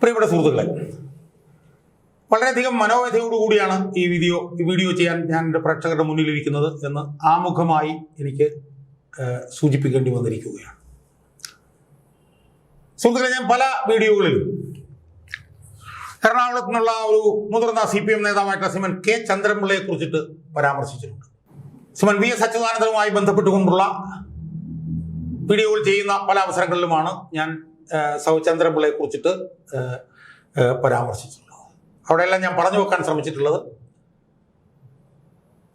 പ്രിയപ്പെട്ട സുഹൃത്തുക്കളെ വളരെയധികം മനോവ്യഥയോടുകൂടിയാണ് ഈ വീഡിയോ ഈ വീഡിയോ ചെയ്യാൻ ഞാൻ എന്റെ പ്രേക്ഷകരുടെ മുന്നിലിരിക്കുന്നത് എന്ന് ആമുഖമായി എനിക്ക് സൂചിപ്പിക്കേണ്ടി വന്നിരിക്കുകയാണ്. സുഹൃത്തുക്കളെ ഞാൻ പല വീഡിയോകളിലും എറണാകുളത്ത് നിന്നുള്ള ഒരു മുതിർന്ന സി പി എം നേതാവായിട്ടുള്ള സിമൻ കെ ചന്ദ്രമുള്ളയെ കുറിച്ചിട്ട് പരാമർശിച്ചിട്ടുണ്ട്. സിമൻ വി എസ് അച്യുതാനന്ദനുമായി ബന്ധപ്പെട്ടുകൊണ്ടുള്ള വീഡിയോകൾ ചെയ്യുന്ന പല അവസരങ്ങളിലുമാണ് ഞാൻ ഏഹ്, പിള്ളയെ കുറിച്ചിട്ട് പരാമർശിച്ചിട്ടുള്ളത് അവിടെയെല്ലാം ഞാൻ പറഞ്ഞു വെക്കാൻ ശ്രമിച്ചിട്ടുള്ളത്.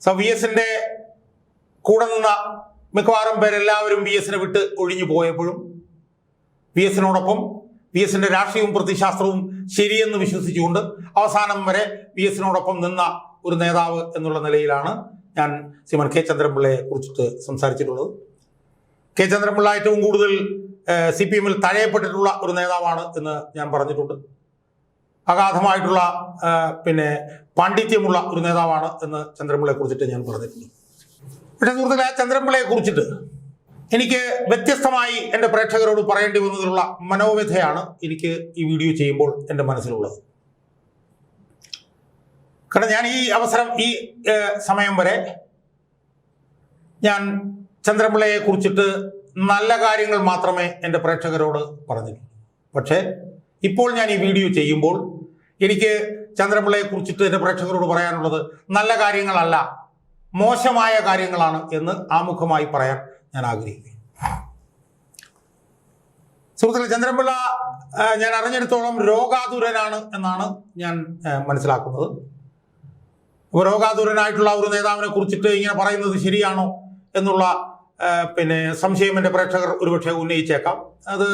സോ വി എസിന്റെ കൂടെ നിന്ന മിക്കവാറും പേരെല്ലാവരും വി എസിനെ വിട്ട് ഒഴിഞ്ഞു പോയപ്പോഴും വി എസിനോടൊപ്പം വി എസിന്റെ രാഷ്ട്രീയവും പ്രതിശാസ്ത്രവും ശരിയെന്ന് വിശ്വസിച്ചുകൊണ്ട് അവസാനം വരെ വി എസിനോടൊപ്പം നിന്ന ഒരു നേതാവ് എന്നുള്ള നിലയിലാണ് ഞാൻ ശ്രീമൻ കെ ചന്ദ്രൻപിള്ളയെ കുറിച്ചിട്ട് സംസാരിച്ചിട്ടുള്ളത്. കെ ചന്ദ്രൻപിള്ള ഏറ്റവും കൂടുതൽ സി പി എമ്മിൽ തഴയപ്പെട്ടിട്ടുള്ള ഒരു നേതാവാണ് എന്ന് ഞാൻ പറഞ്ഞിട്ടുണ്ട്. അഗാധമായിട്ടുള്ള പിന്നെ പാണ്ഡിത്യമുള്ള ഒരു നേതാവാണ് എന്ന് ചന്ദ്രൻപിള്ളയെ കുറിച്ചിട്ട് ഞാൻ പറഞ്ഞിട്ടുണ്ട്. പക്ഷേ സുഹൃത്തുക്കളെ ആ കുറിച്ചിട്ട് എനിക്ക് വ്യത്യസ്തമായി എന്റെ പ്രേക്ഷകരോട് പറയേണ്ടി വന്നതിലുള്ള മനോവ്യഥയാണ് എനിക്ക് ഈ വീഡിയോ ചെയ്യുമ്പോൾ എന്റെ മനസ്സിലുള്ളത്. കാരണം ഞാൻ ഈ അവസരം ഈ സമയം വരെ ഞാൻ ചന്ദ്രപിള്ളയെ കുറിച്ചിട്ട് നല്ല കാര്യങ്ങൾ മാത്രമേ എന്റെ പ്രേക്ഷകരോട് പറഞ്ഞിട്ടുള്ളൂ. പക്ഷേ ഇപ്പോൾ ഞാൻ ഈ വീഡിയോ ചെയ്യുമ്പോൾ എനിക്ക് ചന്ദ്രപിള്ളയെ കുറിച്ചിട്ട് എന്റെ പ്രേക്ഷകരോട് പറയാനുള്ളത് നല്ല കാര്യങ്ങളല്ല മോശമായ കാര്യങ്ങളാണ് എന്ന് ആമുഖമായി പറയാൻ ഞാൻ ആഗ്രഹിക്കുന്നു. സുഹൃത്തുക്കളെ ചന്ദ്രപിള്ള ഞാൻ അറിഞ്ഞെടുത്തോളം രോഗാതുരനാണ് എന്നാണ് ഞാൻ മനസ്സിലാക്കുന്നത്. അപ്പോൾ രോഗാതുരനായിട്ടുള്ള ഒരു നേതാവിനെ കുറിച്ചിട്ട് ഇങ്ങനെ പറയുന്നത് ശരിയാണോ എന്നുള്ള പിന്നെ സംശയം എന്റെ പ്രേക്ഷകർ ഒരുപക്ഷെ ഉന്നയിച്ചേക്കാം. അത്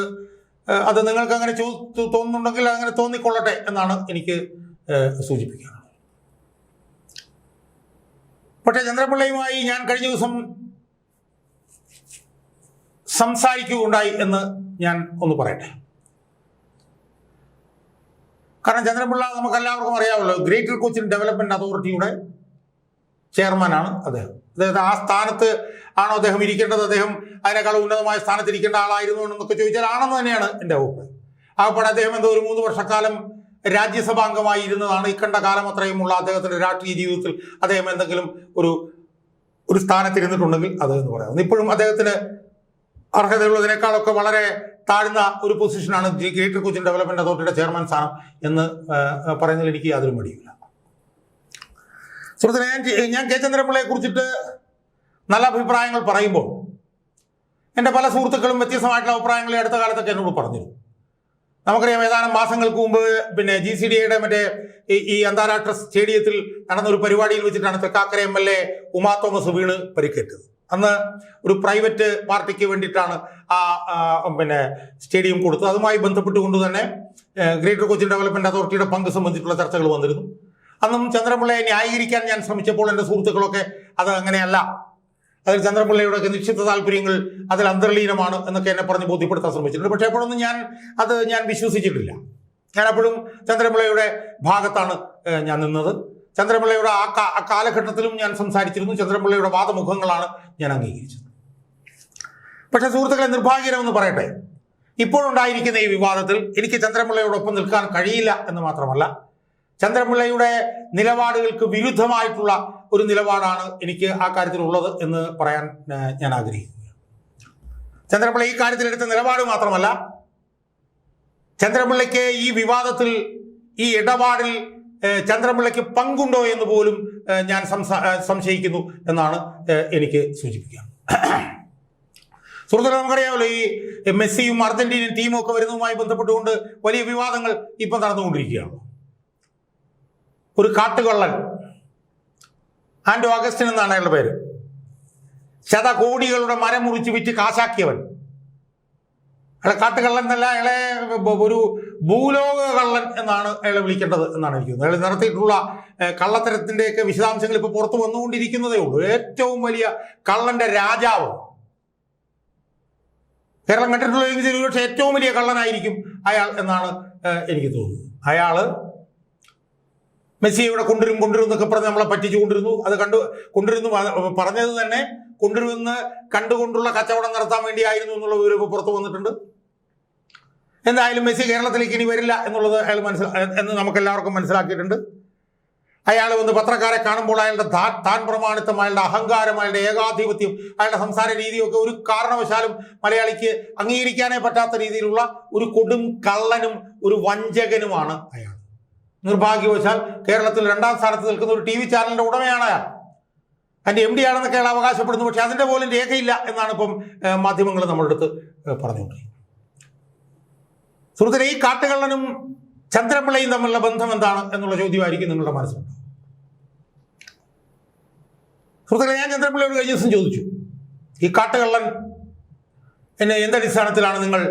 അത് നിങ്ങൾക്ക് അങ്ങനെ ചോ തോന്നുന്നുണ്ടെങ്കിൽ അങ്ങനെ തോന്നിക്കൊള്ളട്ടെ എന്നാണ് എനിക്ക് സൂചിപ്പിക്കുന്നത് പക്ഷേ ചന്ദ്രപിള്ളയുമായി ഞാൻ കഴിഞ്ഞ ദിവസം സംസാരിക്കുകയുണ്ടായി എന്ന് ഞാൻ ഒന്ന് പറയട്ടെ. കാരണം ചന്ദ്രപിള്ള നമുക്ക് എല്ലാവർക്കും അറിയാമല്ലോ ഗ്രേറ്റർ കൊച്ചിൻ ഡെവലപ്മെന്റ് അതോറിറ്റിയുടെ ചെയർമാനാണ് അദ്ദേഹം. അതായത് ആ സ്ഥാനത്ത് ആണോ അദ്ദേഹം ഇരിക്കേണ്ടത്? അദ്ദേഹം അതിനേക്കാൾ ഉന്നതമായ സ്ഥാനത്ത് ഇരിക്കേണ്ട ആളായിരുന്നു എന്നൊക്കെ ചോദിച്ചാൽ ആണെന്ന് തന്നെയാണ് എന്റെ അഭിപ്രായം. ആകപ്പാടെ അദ്ദേഹം എന്തോ ഒരു മൂന്ന് വർഷക്കാലം രാജ്യസഭാംഗമായി ഇരുന്നതാണ്. ഇക്കണ്ട കാലം അത്രയുമുള്ള അദ്ദേഹത്തിന്റെ രാഷ്ട്രീയ ജീവിതത്തിൽ അദ്ദേഹം എന്തെങ്കിലും ഒരു ഒരു സ്ഥാനത്തിരുന്നിട്ടുണ്ടെങ്കിൽ അത് എന്ന് പറയാം ഇപ്പോഴും അദ്ദേഹത്തിന് അർഹതയുള്ളതിനേക്കാളൊക്കെ വളരെ താഴ്ന്ന ഒരു പൊസിഷനാണ് ഗ്രേറ്റർ കൊച്ചിൻ ഡെവലപ്മെന്റ് അതോറിറ്റിയുടെ ചെയർമാൻ സ്ഥാനം എന്ന് പറയുന്നതിൽ എനിക്ക് യാതൊരു മടിയില്ല സുഹൃത്തിനെ ഞാൻ ഞാൻ കെ ചന്ദ്രപിള്ളയെ കുറിച്ചിട്ട് നല്ല അഭിപ്രായങ്ങൾ പറയുമ്പോൾ എന്റെ പല സുഹൃത്തുക്കളും വ്യത്യസ്തമായിട്ടുള്ള അഭിപ്രായങ്ങൾ അടുത്ത കാലത്തൊക്കെ എന്നോട് പറഞ്ഞിരുന്നു നമുക്കറിയാം ഏതാനും മാസങ്ങൾക്ക് മുമ്പ് പിന്നെ ജി സി ഡി എയുടെ മറ്റേ ഈ- അന്താരാഷ്ട്ര സ്റ്റേഡിയത്തിൽ നടന്ന ഒരു പരിപാടിയിൽ വെച്ചിട്ടാണ് Thrikkakara M L A Uma Thomas വീണ് പരിക്കേറ്റത്. അന്ന് ഒരു പ്രൈവറ്റ് പാർട്ടിക്ക് വേണ്ടിയിട്ടാണ് ആ പിന്നെ സ്റ്റേഡിയം കൊടുത്തത്. അതുമായി ബന്ധപ്പെട്ടുകൊണ്ട് തന്നെ ഗ്രേറ്റർ കൊച്ചി ഡെവലപ്മെന്റ് അതോറിറ്റിയുടെ പങ്ക് സംബന്ധിച്ചുള്ള ചർച്ചകൾ വന്നിരുന്നു. അന്നും ചന്ദ്രപിള്ളയെ ന്യായീകരിക്കാൻ ഞാൻ ശ്രമിച്ചപ്പോൾ എന്റെ സുഹൃത്തുക്കളൊക്കെ അത് അങ്ങനെയല്ല അതിൽ ചന്ദ്രപിള്ളയുടെ ഒക്കെ നിശ്ചിത താല്പര്യങ്ങൾ അതിൽ അന്തർലീനമാണ് എന്നൊക്കെ എന്നെ പറഞ്ഞ് ബോധ്യപ്പെടുത്താൻ ശ്രമിച്ചിട്ടുണ്ട്. പക്ഷേ അപ്പോഴൊന്നും ഞാൻ അത് ഞാൻ വിശ്വസിച്ചിട്ടില്ല. ഞാൻ അപ്പോഴും ചന്ദ്രപിള്ളയുടെ ഭാഗത്താണ് ഞാൻ നിന്നത്. ചന്ദ്രപിള്ളയുടെ ആ കാലഘട്ടത്തിലും ഞാൻ സംസാരിച്ചിരുന്നു. ചന്ദ്രപിള്ളയുടെ വാദമുഖങ്ങളാണ് ഞാൻ അംഗീകരിച്ചത്. പക്ഷേ സുഹൃത്തുക്കളെ നിർഭാഗ്യകരമെന്ന് പറയട്ടെ. ഇപ്പോഴുണ്ടായിരിക്കുന്ന ഈ വിവാദത്തിൽ എനിക്ക് ചന്ദ്രപിള്ളയോടൊപ്പം നിൽക്കാൻ കഴിയില്ല എന്ന് മാത്രമല്ല ചന്ദ്രപിള്ളയുടെ നിലപാടുകൾക്ക് വിരുദ്ധമായിട്ടുള്ള ഒരു നിലപാടാണ് എനിക്ക് ആ കാര്യത്തിൽ ഉള്ളത് എന്ന് പറയാൻ ഞാൻ ആഗ്രഹിക്കുന്നു. ചന്ദ്രപിള്ള ഈ കാര്യത്തിൽ എടുത്ത നിലപാട് മാത്രമല്ല ചന്ദ്രപിള്ളയ്ക്ക് ഈ വിവാദത്തിൽ ഈ ഇടപാടിൽ ചന്ദ്രപിള്ളയ്ക്ക് പങ്കുണ്ടോ എന്ന് പോലും ഞാൻ സംശയിക്കുന്നു എന്നാണ് എനിക്ക് സൂചിപ്പിക്കുക സുഹൃത്തുക്കളെ നമുക്കറിയാമല്ലോ ഈ മെസ്സിയും അർജന്റീനൻ ടീമും ഒക്കെ വരുന്നതുമായി ബന്ധപ്പെട്ടുകൊണ്ട് വലിയ വിവാദങ്ങൾ ഇപ്പം നടന്നുകൊണ്ടിരിക്കുകയാണ്. ഒരു കാട്ടുകൊള്ളൻ. ആൻഡ് ഓഗസ്റ്റിൻ എന്നാണ് അയാളുടെ പേര്. ശതകോടികളുടെ മരം മുറിച്ച് വിറ്റ് കാശാക്കിയവൻ. അയാളെ കാട്ടുകള്ളൻ എന്നല്ല അയാളെ ഒരു ഭൂലോക കള്ളൻ എന്നാണ് അയാളെ വിളിക്കേണ്ടത് എന്നാണ് എനിക്ക് തോന്നുന്നത് അയാൾ നടത്തിയിട്ടുള്ള കള്ളത്തരത്തിന്റെയൊക്കെ വിശദാംശങ്ങൾ ഇപ്പോൾ പുറത്തു വന്നുകൊണ്ടിരിക്കുന്നതേ ഉള്ളൂ. ഏറ്റവും വലിയ കള്ളന്റെ രാജാവ്. കേരളം കണ്ടിട്ടുള്ള ഏറ്റവും വലിയ കള്ളനായിരിക്കും അയാൾ എന്നാണ് എനിക്ക് തോന്നുന്നത്. അയാൾ മെസ്സിയെ ഇവിടെ കൊണ്ടുവരും കൊണ്ടുവരും എന്നൊക്കെ പറഞ്ഞ് നമ്മളെ പറ്റിച്ചു കൊണ്ടിരുന്നു അത് കണ്ടു കൊണ്ടുവരുന്നു. പറഞ്ഞത് തന്നെ കൊണ്ടുവരുമെന്ന് കണ്ടുകൊണ്ടുള്ള കച്ചവടം നടത്താൻ വേണ്ടിയായിരുന്നു എന്നുള്ള വിവരം ഇപ്പോൾ പുറത്തു വന്നിട്ടുണ്ട്. എന്തായാലും മെസ്സി കേരളത്തിലേക്ക് ഇനി വരില്ല എന്നുള്ളത് അയാൾ മനസ്സിലാ എന്ന് നമുക്ക് എല്ലാവർക്കും മനസ്സിലാക്കിയിട്ടുണ്ട്. അയാൾ വന്ന് പത്രക്കാരെ കാണുമ്പോൾ അയാളുടെ താൻ പ്രമാണിത്വം അയാളുടെ അഹങ്കാരം അയാളുടെ ഏകാധിപത്യം അയാളുടെ സംസാര രീതിയൊക്കെ ഒരു കാരണവശാലും മലയാളിക്ക് അംഗീകരിക്കാനേ പറ്റാത്ത രീതിയിലുള്ള ഒരു കൊടും കള്ളനും ഒരു വഞ്ചകനുമാണ് അയാൾ. നിർഭാഗ്യവശാൽ കേരളത്തിൽ രണ്ടാം സ്ഥാനത്ത് നിൽക്കുന്ന ഒരു ടി വി ചാനലിന്റെ ഉടമയാണ് അയാൾ. അതിന്റെ എം ഡി ആണെന്നൊക്കെ അയാൾ അവകാശപ്പെടുന്നു പക്ഷെ അതിന്റെ പോലും രേഖയില്ല എന്നാണ് ഇപ്പം മാധ്യമങ്ങൾ നമ്മുടെ അടുത്ത് പറഞ്ഞുകൊണ്ടിരിക്കുന്നത്. സുഹൃത്തിനെ ഈ കാട്ടുകള്ളനും ചന്ദ്രപിള്ളയും തമ്മിലുള്ള ബന്ധം എന്താണ് എന്നുള്ള ചോദ്യമായിരിക്കും നിങ്ങളുടെ മനസ്സിലുണ്ട് സുഹൃത്തുക്കളെ ഞാൻ ചന്ദ്രപിള്ളയോട് കഴിഞ്ഞ ദിവസം ചോദിച്ചു ഈ കാട്ടുകള്ളൻ എന്നെ എന്തടിസ്ഥാനത്തിലാണ് നിങ്ങൾ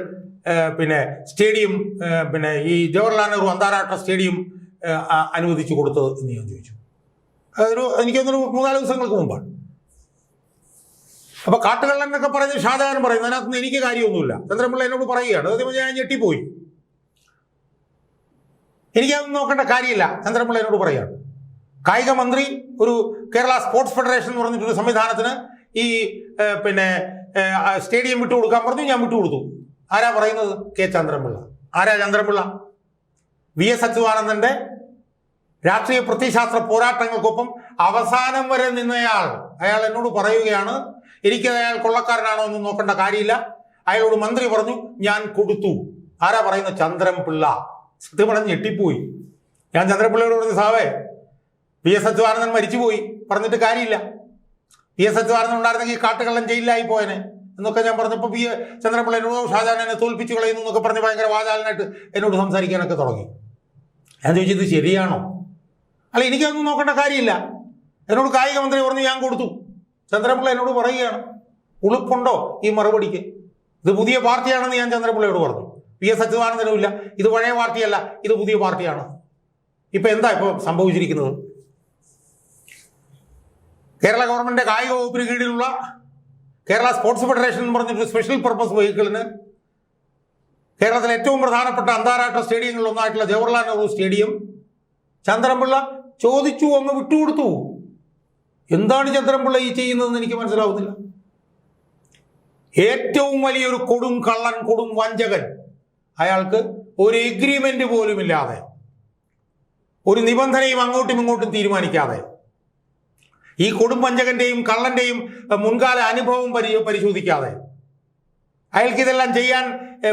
പിന്നെ സ്റ്റേഡിയം പിന്നെ ഈ ജവഹർലാൽ നെഹ്റു അന്താരാഷ്ട്ര സ്റ്റേഡിയം അനുവദിച്ചു കൊടുത്തത് എന്ന് ഞാൻ ചോദിച്ചു. അതൊരു എനിക്കൊന്നൊരു മൂന്നാൽ ദിവസങ്ങൾക്ക് മുമ്പാണ്. അപ്പൊ കാട്ടുകള്ളൻ എന്നൊക്കെ പറയുന്നത് ഷാജഹാൻ പറയുന്നത് അതിനകത്ത് എനിക്ക് കാര്യമൊന്നുമില്ല. ചന്ദ്രപിള്ള എന്നോട് പറയുകയാണ്. അതേപോലെ ഞാൻ ഞെട്ടിപ്പോയി. എനിക്കതൊന്നും നോക്കേണ്ട കാര്യമില്ല ചന്ദ്രപിള്ള എന്നോട് പറയുകയാണ്. കായിക മന്ത്രി ഒരു കേരള സ്പോർട്സ് ഫെഡറേഷൻ എന്ന് പറഞ്ഞിട്ടൊരു സംവിധാനത്തിന് ഈ പിന്നെ സ്റ്റേഡിയം വിട്ടു കൊടുക്കാൻ പറഞ്ഞു ഞാൻ വിട്ടുകൊടുത്തു ആരാ പറയുന്നത്? കെ ചന്ദ്രമുള്ള ആരാ ചന്ദ്രമുള്ള വി എസ് അച്യുതാനന്ദന്റെ രാഷ്ട്രീയ പ്രത്യശാസ്ത്ര പോരാട്ടങ്ങൾക്കൊപ്പം അവസാനം വരെ നിന്നയാൾ അയാൾ എന്നോട് പറയുകയാണ് എനിക്ക് അയാൾ കൊള്ളക്കാരനാണോ എന്ന് നോക്കേണ്ട കാര്യമില്ല. അയാളോട് മന്ത്രി പറഞ്ഞു ഞാൻ കൊടുത്തു. ആരാ പറയുന്ന ചന്ദ്രൻ പിള്ള സത്യം പറഞ്ഞ് ഞെട്ടിപ്പോയി. ഞാൻ ചന്ദ്രപിള്ളയോട് പറഞ്ഞു സാവേ പി എസ് അച്യുതാനന്ദൻ മരിച്ചുപോയി. പറഞ്ഞിട്ട് കാര്യമില്ല. പി എസ് അച്യുതാനന്ദൻ ഉണ്ടായിരുന്നെങ്കിൽ കാട്ടുകള്ളൻ ജയിലിലായി പോയനെ എന്നൊക്കെ ഞാൻ പറഞ്ഞപ്പോൾ പി ചന്ദ്രപിള്ള എന്നോട് ഷാജാൻ എന്നെ തോൽപ്പിച്ചു കളയുന്നു എന്നൊക്കെ പറഞ്ഞ് ഭയങ്കര വാചാലനായിട്ട് എന്നോട് സംസാരിക്കാനൊക്കെ തുടങ്ങി. ഞാൻ ചോദിച്ചത് ശരിയാണോ? അല്ല എനിക്കതൊന്നും നോക്കേണ്ട കാര്യമില്ല. എന്നോട് കായിക മന്ത്രി പറഞ്ഞു ഞാൻ കൊടുത്തു. ചന്ദ്രപിള്ള എന്നോട് പറയുകയാണ്. ഉളുപ്പുണ്ടോ ഈ മറുപടിക്ക്? ഇത് പുതിയ പാർട്ടിയാണെന്ന് ഞാൻ ചന്ദ്രപിള്ളയോട് പറഞ്ഞു. പി എസ് അച്യുതാനന്ദനും ഇല്ല. ഇത് പഴയ പാർട്ടിയല്ല ഇത് പുതിയ പാർട്ടിയാണ്. ഇപ്പൊ എന്താ ഇപ്പൊ സംഭവിച്ചിരിക്കുന്നത്? കേരള ഗവൺമെന്റ് കായിക വകുപ്പിന് കീഴിലുള്ള കേരള സ്പോർട്സ് ഫെഡറേഷൻ എന്ന് പറഞ്ഞിട്ട് സ്പെഷ്യൽ പർപ്പസ് വെഹിക്കിളിന് കേരളത്തിലെ ഏറ്റവും പ്രധാനപ്പെട്ട അന്താരാഷ്ട്ര സ്റ്റേഡിയങ്ങളിൽ ഒന്നായിട്ടുള്ള ജവഹർലാൽ നെഹ്റു സ്റ്റേഡിയം ചന്ദ്രൻപിള്ള ചോദിച്ചു അങ്ങ് വിട്ടുകൊടുത്തു. എന്താണ് ചന്ദ്രൻപിള്ള ഈ ചെയ്യുന്നതെന്ന് എനിക്ക് മനസ്സിലാവുന്നില്ല. ഏറ്റവും വലിയൊരു കൊടും കള്ളൻ കൊടും വഞ്ചകൻ അയാൾക്ക് ഒരു എഗ്രിമെന്റ് പോലും ഇല്ലാതെ ഒരു നിബന്ധനയും അങ്ങോട്ടും ഇങ്ങോട്ടും തീരുമാനിക്കാതെ ഈ കൊടും വഞ്ചകന്റെയും കള്ളന്റെയും മുൻകാല അനുഭവം പരി പരിശോധിക്കാതെ അയാൾക്ക് ഇതെല്ലാം ചെയ്യാൻ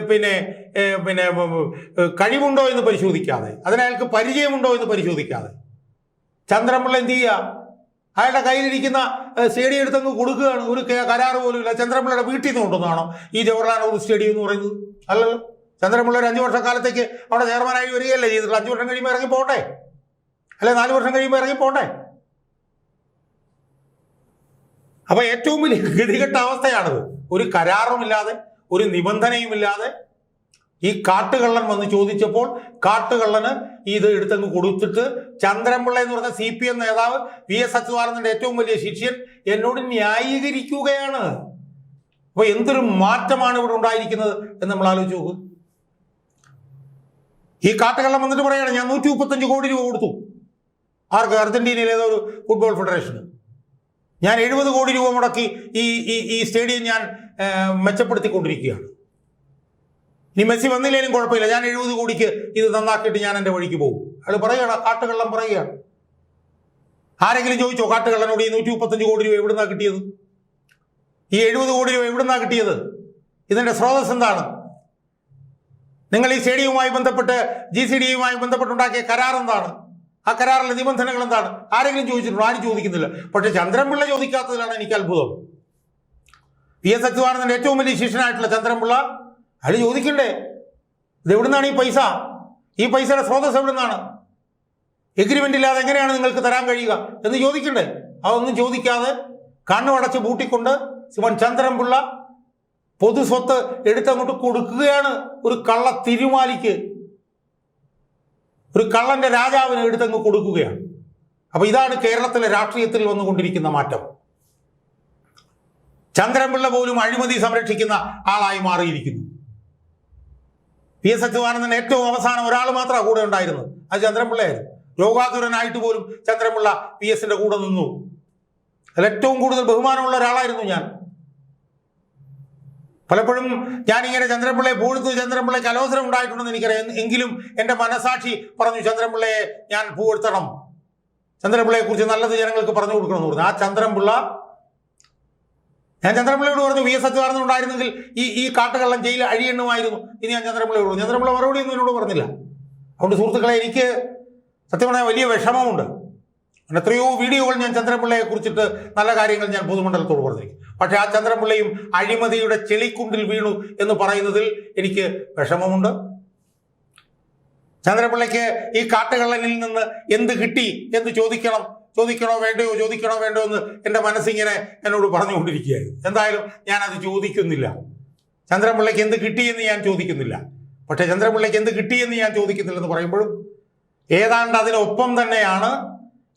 പിന്നെ പിന്നെ കഴിവുണ്ടോ എന്ന് പരിശോധിക്കാതെ അതിനയാൾക്ക് പരിചയമുണ്ടോ എന്ന് പരിശോധിക്കാതെ ചന്ദ്രൻപിള്ള എന്ത് ചെയ്യുക അയാളുടെ കയ്യിലിരിക്കുന്ന സ്റ്റേഡിയം എടുത്തങ്ങ് കൊടുക്കുകയാണ്. ഒരു കരാർ പോലും ഇല്ല. ചന്ദ്രൻപിള്ളയുടെ വീട്ടിൽ നിന്ന് കൊണ്ടുവന്നാണോ ഈ ജവഹർലാൽ നെഹ്റു സ്റ്റേഡിയം എന്ന് പറയുന്നത്? അല്ലല്ലോ ചന്ദ്രമുള്ള ഒരു അഞ്ചു വർഷക്കാലത്തേക്ക് അവിടെ ചെയർമാനായി വരികയല്ലേ ചെയ്തിട്ടുള്ളൂ അഞ്ചു വർഷം കഴിയുമ്പോൾ ഇറങ്ങി പോട്ടെ അല്ലെ നാല് വർഷം കഴിയുമ്പോൾ ഇറങ്ങി പോട്ടെ അപ്പൊ ഏറ്റവും വലിയ ഗതികെട്ട അവസ്ഥയാണിത്. ഒരു കരാറുമില്ലാതെ ഒരു നിബന്ധനയുമില്ലാതെ ഈ കാട്ടുകള്ളൻ വന്ന് ചോദിച്ചപ്പോൾ കാട്ടുകള്ളന് ഇത് എടുത്തങ്ങ് കൊടുത്തിട്ട് ചന്ദ്രൻപിള്ള എന്ന് പറഞ്ഞ സി പി എം നേതാവ് വി എസ് അച്യുതാനന്ദന്റെ ഏറ്റവും വലിയ ശിഷ്യൻ എന്നോട് ന്യായീകരിക്കുകയാണ്. അപ്പൊ എന്തൊരു മാറ്റമാണ് ഇവിടെ ഉണ്ടായിരിക്കുന്നത് എന്ന് നമ്മൾ ആലോചിച്ച് നോക്ക്. ഈ കാട്ടുകള്ളൻ വന്നിട്ട് പറയാണ് ഞാൻ നൂറ്റി മുപ്പത്തഞ്ച് കോടി രൂപ കൊടുത്തു. ആർക്ക്? അർജന്റീനയിലെ ഏതോ ഒരു ഫുട്ബോൾ ഫെഡറേഷന്. ഞാൻ എഴുപത് കോടി രൂപ മുടക്കി ഈ ഈ സ്റ്റേഡിയം ഞാൻ മെച്ചപ്പെടുത്തിക്കൊണ്ടിരിക്കുകയാണ്. ഇനി മെസ്സി വന്നില്ലേലും കുഴപ്പമില്ല. ഞാൻ എഴുപത് കോടിക്ക് ഇത് നന്നാക്കിയിട്ട് ഞാൻ എന്റെ വഴിക്ക് പോകും. അയാൾ പറയുകയാണ് കാട്ടുകള്ളം പറയുകയാണ്. ആരെങ്കിലും ചോദിച്ചോ കാട്ടുകള്ളനോട് ഈ നൂറ്റി മുപ്പത്തഞ്ച് കോടി രൂപ എവിടുന്നാ കിട്ടിയത്? ഈ എഴുപത് കോടി രൂപ എവിടുന്നാ കിട്ടിയത്? ഇതിന്റെ സ്രോതസ് എന്താണ്? നിങ്ങൾ ഈ സ്റ്റേഡിയവുമായി ബന്ധപ്പെട്ട് ജി സി ഡിയുമായി ബന്ധപ്പെട്ടുണ്ടാക്കിയ കരാർ എന്താണ്? ആ കരാറിലെ നിബന്ധനകൾ എന്താണ്? ആരെങ്കിലും ചോദിച്ചിട്ടുണ്ടോ? ആരും ചോദിക്കുന്നില്ല. പക്ഷെ ചന്ദ്രൻപിള്ള ചോദിക്കാത്തതിലാണ് എനിക്ക് അത്ഭുതം. പി എസ് അച്യുതാനന്ദന്റെ ഏറ്റവും വലിയ ശിഷ്യനായിട്ടുള്ള ചന്ദ്രൻപിള്ള അയാൾ ചോദിക്കണ്ടേ? ഇത് എവിടുന്നാണ് ഈ പൈസ? ഈ പൈസയുടെ സ്രോതസ് എവിടുന്നാണ്? എഗ്രിമെന്റ് ഇല്ലാതെ എങ്ങനെയാണ് നിങ്ങൾക്ക് തരാൻ കഴിയുക എന്ന് ചോദിക്കണ്ടേ? അതൊന്നും ചോദിക്കാതെ കണ്ണുമടച്ച് പൂട്ടിക്കൊണ്ട് ശിവൻ ചന്ദ്രൻപിള്ള പൊതുസ്വത്ത് എടുത്തങ്ങോട്ട് കൊടുക്കുകയാണ് ഒരു കള്ള തിരുമാലിക്ക്. ഒരു കള്ളന്റെ രാജാവിന് എടുത്തങ്ങ് കൊടുക്കുകയാണ്. അപ്പോൾ ഇതാണ് കേരളത്തിലെ രാഷ്ട്രീയത്തിൽ വന്നുകൊണ്ടിരിക്കുന്ന മാറ്റം. ചന്ദ്രൻപിള്ള പോലും അഴിമതി സംരക്ഷിക്കുന്ന ആളായി മാറിയിരിക്കുന്നു. പി എസ് അച്യുതാനന്ദൻ ഏറ്റവും അവസാനം ഒരാൾ മാത്രമാണ് കൂടെ ഉണ്ടായിരുന്നത്. അത് ചന്ദ്രൻപിള്ളയായിരുന്നു. രോഗാതുരനായിട്ട് പോലും ചന്ദ്രൻപിള്ള പി എസിന്റെ കൂടെ നിന്നു. അതിൽ ഏറ്റവും കൂടുതൽ ബഹുമാനമുള്ള ഒരാളായിരുന്നു ഞാൻ. പലപ്പോഴും ഞാനിങ്ങനെ ചന്ദ്രപിള്ളയെ പൂഴ്ത്തു ചന്ദ്രപിള്ളയ്ക്ക് അലോസരം ഉണ്ടായിട്ടുണ്ടെന്ന് എനിക്കറിയാം. എങ്കിലും എന്റെ മനസാക്ഷി പറഞ്ഞു ചന്ദ്രപിള്ളയെ ഞാൻ പൂഴ്ത്തണം. ചന്ദ്രപിള്ളയെ കുറിച്ച് നല്ലത് ജനങ്ങൾക്ക് പറഞ്ഞു കൊടുക്കണമെന്ന് പറഞ്ഞു. ആ ചന്ദ്രപിള്ള ഞാൻ ചന്ദ്രപിള്ളയോട് പറഞ്ഞു വി എസ് അച്യുതാനന്ദൻ ഉണ്ടായിരുന്നെങ്കിൽ ഈ ഈ കാട്ടുകള്ളം ജയിലിൽ അഴിയണ്ണുമായിരുന്നു. ഇനി ഞാൻ ചന്ദ്രപിള്ളയോട് പറഞ്ഞു ചന്ദ്രപിള്ള മറുപടി ഒന്നും എന്നോട് പറഞ്ഞില്ല. അതുകൊണ്ട് സുഹൃത്തുക്കളെ എനിക്ക് സത്യം പറഞ്ഞാൽ വലിയ വിഷമമുണ്ട്. എത്രയോ വീഡിയോകൾ ഞാൻ ചന്ദ്രപിള്ളയെ കുറിച്ചിട്ട് നല്ല കാര്യങ്ങൾ ഞാൻ പൊതുമണ്ഡലത്തോട് പറഞ്ഞിരിക്കും. പക്ഷേ ആ ചന്ദ്രപിള്ളയും അഴിമതിയുടെ ചെളിക്കുണ്ടിൽ വീണു എന്ന് പറയുന്നതിൽ എനിക്ക് വിഷമമുണ്ട്. ചന്ദ്രപിള്ളയ്ക്ക് ഈ കാട്ടുകള്ളനിൽ നിന്ന് എന്ത് കിട്ടി എന്ന് ചോദിക്കണം. ചോദിക്കണോ വേണ്ടയോ ചോദിക്കണോ വേണ്ടയോ എന്ന് എന്റെ മനസ്സിങ്ങനെ എന്നോട് പറഞ്ഞുകൊണ്ടിരിക്കുകയായിരുന്നു. എന്തായാലും ഞാനത് ചോദിക്കുന്നില്ല. ചന്ദ്രപിള്ളയ്ക്ക് എന്ത് കിട്ടിയെന്ന് ഞാൻ ചോദിക്കുന്നില്ല. പക്ഷേ ചന്ദ്രപിള്ളയ്ക്ക് എന്ത് കിട്ടിയെന്ന് ഞാൻ ചോദിക്കുന്നില്ലെന്ന് പറയുമ്പോഴും ഏതാണ്ട് അതിനൊപ്പം തന്നെയാണ്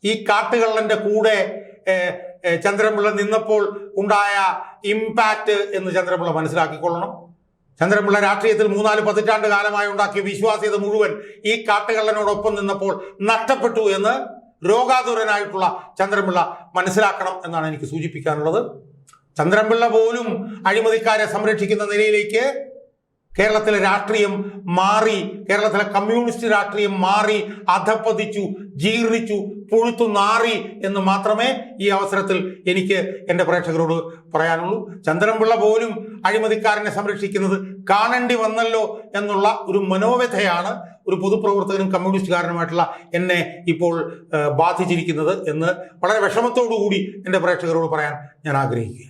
ഈ കാട്ടുകള്ളന്റെ കൂടെ ചന്ദ്രമുള്ള നിന്നപ്പോൾ ഉണ്ടായ ഇമ്പാക്റ്റ് എന്ന് ചന്ദ്രപിള്ള മനസ്സിലാക്കിക്കൊള്ളണം. ചന്ദ്രപിള്ള രാഷ്ട്രീയത്തിൽ മൂന്നാൽ പതിറ്റാണ്ട് കാലമായി ഉണ്ടാക്കിയ വിശ്വാസ്യത മുഴുവൻ ഈ കാട്ടുകള്ളനോടൊപ്പം നിന്നപ്പോൾ നഷ്ടപ്പെട്ടു എന്ന് രോഗാതുരനായിട്ടുള്ള ചന്ദ്രപിള്ള മനസ്സിലാക്കണം എന്നാണ് എനിക്ക് സൂചിപ്പിക്കാനുള്ളത്. ചന്ദ്രപിള്ള പോലും അഴിമതിക്കാരെ സംരക്ഷിക്കുന്ന നിലയിലേക്ക് കേരളത്തിലെ രാഷ്ട്രീയം മാറി കേരളത്തിലെ കമ്മ്യൂണിസ്റ്റ് രാഷ്ട്രീയം മാറി അധപ്പതിച്ചു ജീർണിച്ചു പുഴുത്തു നാറി എന്ന് മാത്രമേ ഈ അവസരത്തിൽ എനിക്ക് എന്റെ പ്രേക്ഷകരോട് പറയാനുള്ളൂ. ചന്ദ്രൻപിള്ള പോലും അഴിമതിക്കാരനെ സംരക്ഷിക്കുന്നത് കാണേണ്ടി വന്നല്ലോ എന്നുള്ള ഒരു മനോവ്യഥയാണ് ഒരു പൊതുപ്രവർത്തകനും കമ്മ്യൂണിസ്റ്റുകാരനുമായിട്ടുള്ള എന്നെ ഇപ്പോൾ ബാധിച്ചിരിക്കുന്നത് എന്ന് വളരെ വിഷമത്തോടു കൂടി എന്റെ പ്രേക്ഷകരോട് പറയാൻ ഞാൻ ആഗ്രഹിക്കുകയാണ്.